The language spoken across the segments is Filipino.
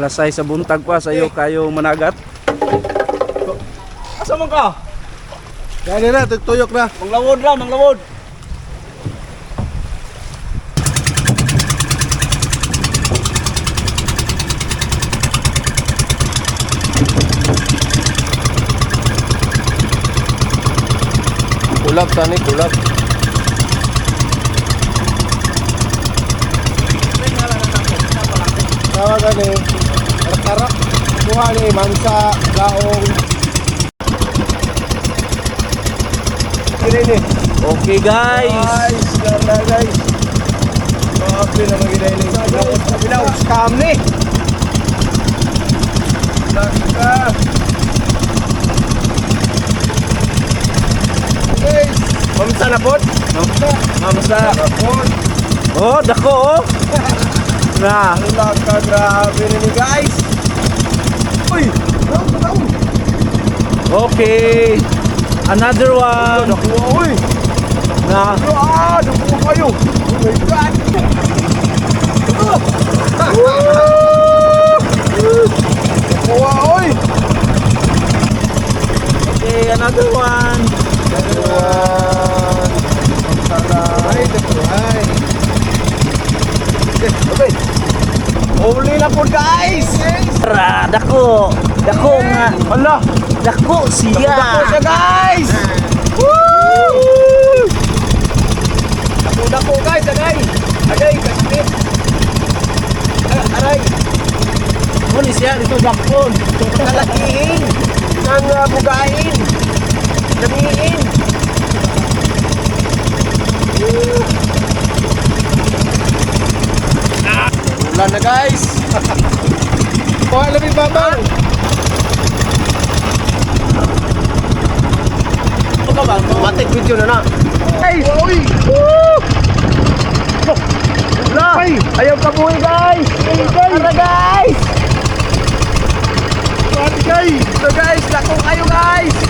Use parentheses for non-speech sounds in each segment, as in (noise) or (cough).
Alas 6 sa buntag pa sa iyo kayo managat. Asa man ka? Kaya na, tuyok na. Manglawod lang, manglawod. Kulap tani, kulap. Tawa gani. Tarak. Kuha ni mansa gaong. Kini ni. Okay guys. Guys, ganda guys. Grabe na mga ginay ni. Bilaw, scam ni. Laka. Guys, mamsa na po. Mamsa. Mamsa. Oh, dako oh. Na. Laka, (laughs) grabe na ni guys. Uy. Okay. Another one. Nakuha, uy. Na. Ah, nakuha kayo. Oh my God. Nakuha, uy. Okay, another one. Ayan. Ay, nakuhay. Eh, okay. Huli na po guys! Tara, dako. Dako nga. Hala! Dako siya. Dako siya guys! Woo! Dako dako guys, agay! Agay, kasipit! Ah, Aray! Muni siya dito dakon. Kalakihin! Nang uh, bugain! Lamiin! Wala na guys! (laughs) Kuha lamig babang! Ano ka ba? Matik video na na! Ay! Uy! Wala! Ayaw ka buhay guys! Tara guys! Pati guys! So guys, lako kayo guys!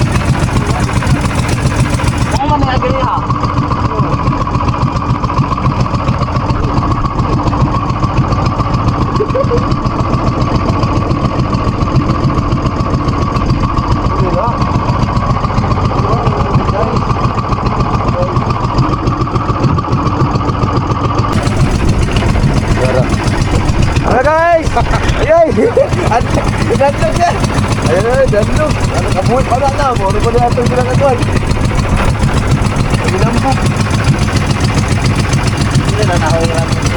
Ayun na, danlog! Ano kabuhay pa na na? Moro pa na itong ginagawa. Ginambok! Hindi na nahulan ko.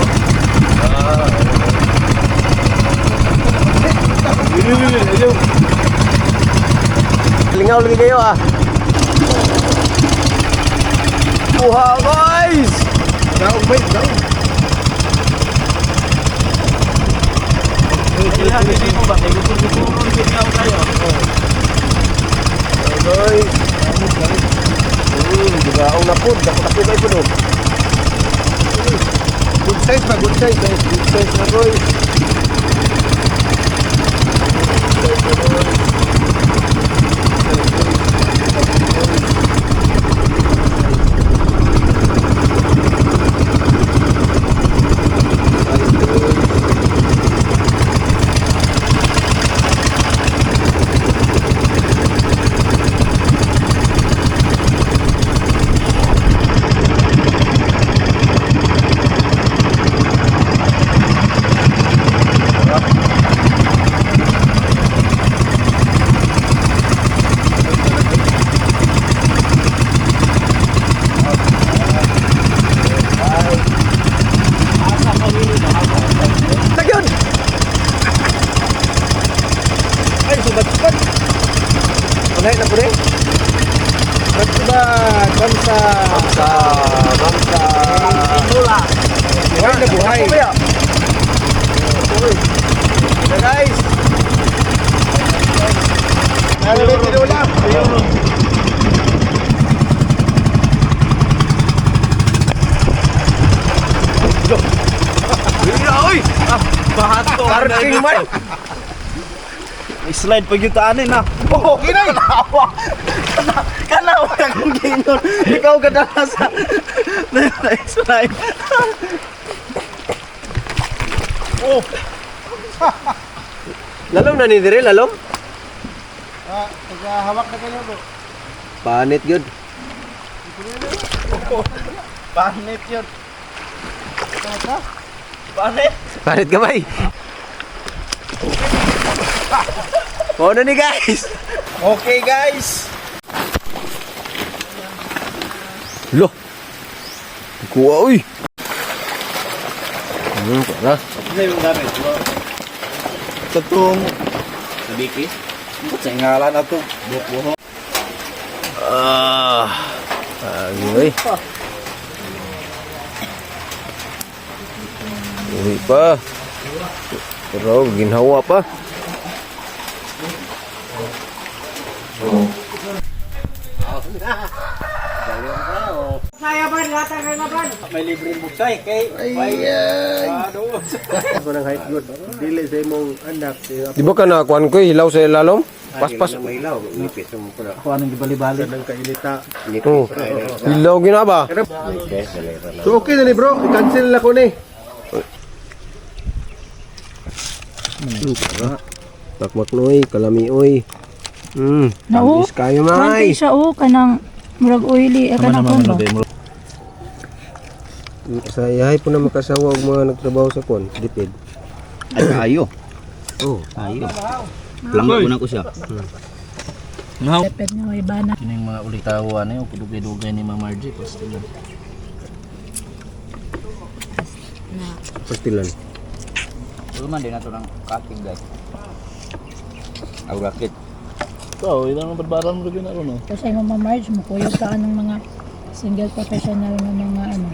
Lingaw lagi kayo ah! Buha guys! Daw, wait, daw! Hindi mo ba? Kaya gusto ko hindi ako kayo. guys! Hmm, dibaong na po. No. Good size ba? Good size. Good size na guys. Unahin na po rin. Subat-subat! Bangsa! Bangsa! Bangsa! Mula. Buhay na buhay. Ito guys. Ano ba tinula? Oy! Bahat ko. Parking man! Slide pag yung taanin ha. Oh, kinay! Kanawa kang gingon. Ikaw ka na sa (laughs) slide. oh, Lalom na ni dire, lalom? ah, hawak na kayo bro. Panit yun. Panit yun. Panit? Panit kamay. Na ni guys. Okay guys. Lo. Kuha uy. Hmm, para. Ano yung gamit? Tatong Sabiki? Sa ngalan na to. Buko. Ah. Agoy. Uy pa. Pero ginhawa pa. May libreng buksay kay Di ba ka na kuan ko hilaw sa lalom? Paspas. Kung anong gibali-bali. Oh. Hilaw gina ba? So okay na ni bro, cancel na ko ni. Takmak noy, kalami oy. Hmm. Nao? Tamis kayo may. siya o kanang murag oily eh kanang kon ba? Sa yahay po na makasawa og mga nagtrabaho sa kon, dipid. Ay kayo. Oh. Ayo. Langga ko na ko siya. Leped nga may bana. Kini yung mga ulitawan na yun, kudugay-dugay ni Ma'am Margie. Basta yun. Pastilan. Luman din na to ng kaking guys. Ang rakit. Ikaw, ilang ang barbaran mo rin ano, no? Kasi mo ma-merge mo kuyo ka ng mga single professional nga mga ano.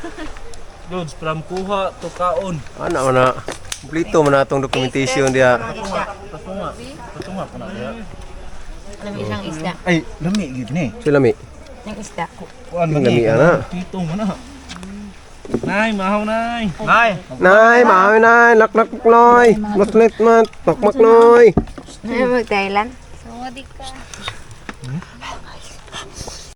(laughs) Dudes, from kuha to kaon. Ana ana. Kumplito man atong documentation dia. Patunga po na kaya. Lami siyang isda. Ay, lami gid ni. Sila mi. Yung isda. Kuan Ang lami ana. Tito mo na. Nay, mahaw nay. Nay. Nay, maawi nay, laknak makloy. Matlet mat, makmakloy. Ano mag-Thailand?